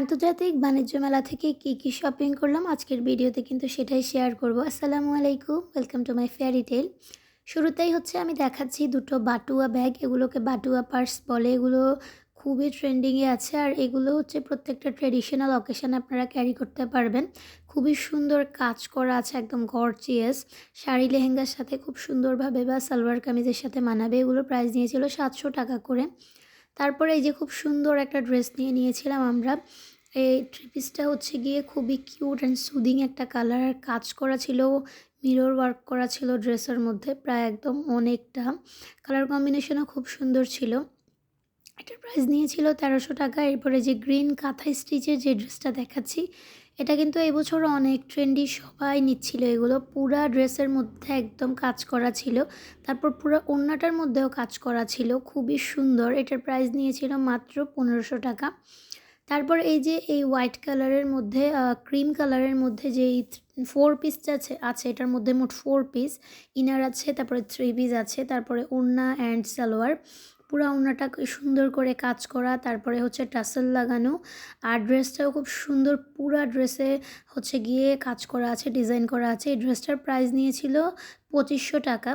আন্তর্জাতিক বাণিজ্য মেলা থেকে কী কী শপিং করলাম আজকের ভিডিওতে কিন্তু সেটাই শেয়ার করব। আসসালামু আলাইকুম welcome to my fairy tale শুরুতেই হচ্ছে আমি দেখাচ্ছি দুটো বাটুয়া ব্যাগ এগুলোকে বাটুয়া পার্স বলে। এগুলো খুবই ট্রেন্ডিংয়ে আছে আর এগুলো হচ্ছে প্রত্যেকটা ট্রেডিশনাল অকেশানে আপনারা ক্যারি করতে পারবেন। খুবই সুন্দর কাজ করা আছে, একদম গর্জিয়াস শাড়ি, লেহেঙ্গার সাথে খুব সুন্দরভাবে বা সালোয়ার কামিজের সাথে মানাবে। এগুলো প্রাইস নিয়েছিল সাতশো টাকা করে। তারপরে এই যে খুব সুন্দর একটা ড্রেস নিয়ে নিয়েছিলাম আমরা। এই থ্রি পিসটা হচ্ছে গিয়ে খুবই কিউট অ্যান্ড সুদিং একটা কালার কাজ করা ছিল মিরর ওয়ার্ক করা ছিল ড্রেসের মধ্যে, প্রায় একদম অনেকটা। কালার কম্বিনেশনও খুব সুন্দর ছিল। এটার প্রাইস নিয়েছিল তেরোশো টাকা, এরপরে যে গ্রিন কাঁথা স্টিচের যে ড্রেসটা দেখাচ্ছি এটা কিন্তু এবছর অনেক ট্রেন্ডি সবাই নিচ্ছিল। এগুলো পুরা ড্রেসের মধ্যে একদম কাজ করা ছিল। তারপর পুরো ওড়নাটার মধ্যেও কাজ করা ছিল। খুবই সুন্দর। এটার প্রাইস নিয়েছিল মাত্র পনেরোশো টাকা। তারপর এই যে এই হোয়াইট কালারের মধ্যে ক্রিম কালারের মধ্যে যে ফোর পিসটা আছে আছে, এটার মধ্যে মোট ফোর পিস ইনার আছে, তারপরে থ্রি পিস আছে, তারপরে ওড়না অ্যান্ড সালোয়ার। পুরো ওনাটা সুন্দর করে কাজ করা, তারপরে হচ্ছে টাসেল লাগানো। আর ড্রেসটাও খুব সুন্দর পুরা ড্রেসে হচ্ছে গিয়ে কাজ করা আছে, ডিজাইন করা আছে। এই ড্রেসটার প্রাইস নিয়েছিল পঁচিশশো টাকা।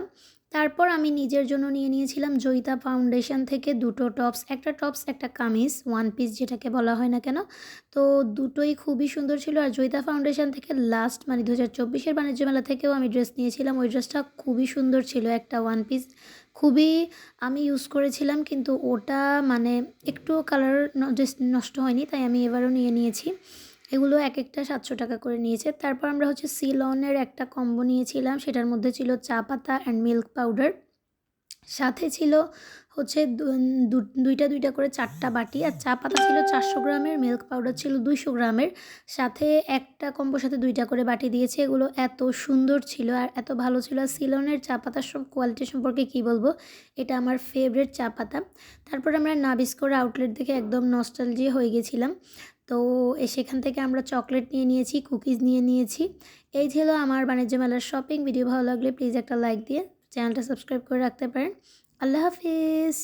তারপর আমি নিজের জন্য নিয়ে নিয়েছিলাম জয়িতা ফাউন্ডেশন থেকে দুটো টপস, একটা টপস, একটা কামিজ ওয়ান পিস যেটাকে বলা হয় না কেন? তো দুটোই খুবই সুন্দর ছিল আর জয়িতা ফাউন্ডেশন থেকে লাস্ট মানে দু হাজার চব্বিশের বাণিজ্য মেলা থেকেও আমি ড্রেস নিয়েছিলাম। ওই ড্রেসটা খুবই সুন্দর ছিল, একটা ওয়ান পিস খুবই আমি ইউজ করেছিলাম কিন্তু ওটা মানে একটু কালার ড্রেস নষ্ট হয়নি, তাই আমি এবারও নিয়ে নিয়েছি। এগুলো এক একটা সাতশো টাকা করে নিয়েছে। তারপর আমরা হচ্ছে সিলনের একটা কম্বো নিয়েছিলাম। সেটার মধ্যে ছিল চা পাতা অ্যান্ড মিল্ক পাউডার সাথে ছিল হচ্ছে দুইটা দুইটা করে চারটা বাটি। আর চা পাতা ছিল চারশো গ্রামের মিল্ক পাউডার ছিল দুইশো গ্রামের। সাথে একটা কম্বোর সাথে দুইটা করে বাটি দিয়েছে। এগুলো এত সুন্দর ছিল আর এত ভালো ছিল। আর সিলনের চা পাতার সব কোয়ালিটি সম্পর্কে কি বলব? এটা আমার ফেভারেট চা পাতা। তারপর আমরা নাবিস্কোর আউটলেট দেখে একদম নস্টালজি হয়ে গেছিলাম। তো সেখান থেকে আমরা চকলেট নিয়ে নিয়েছি কুকিজ নিয়ে নিয়েছি। এই ছিল আমার বাণিজ্য মেলার শপিং ভিডিও ভালো লাগলে প্লিজ একটা লাইক দিয়ে চ্যানেলটা সাবস্ক্রাইব করে রাখতে পারেন। আল্লাহ হাফিজ।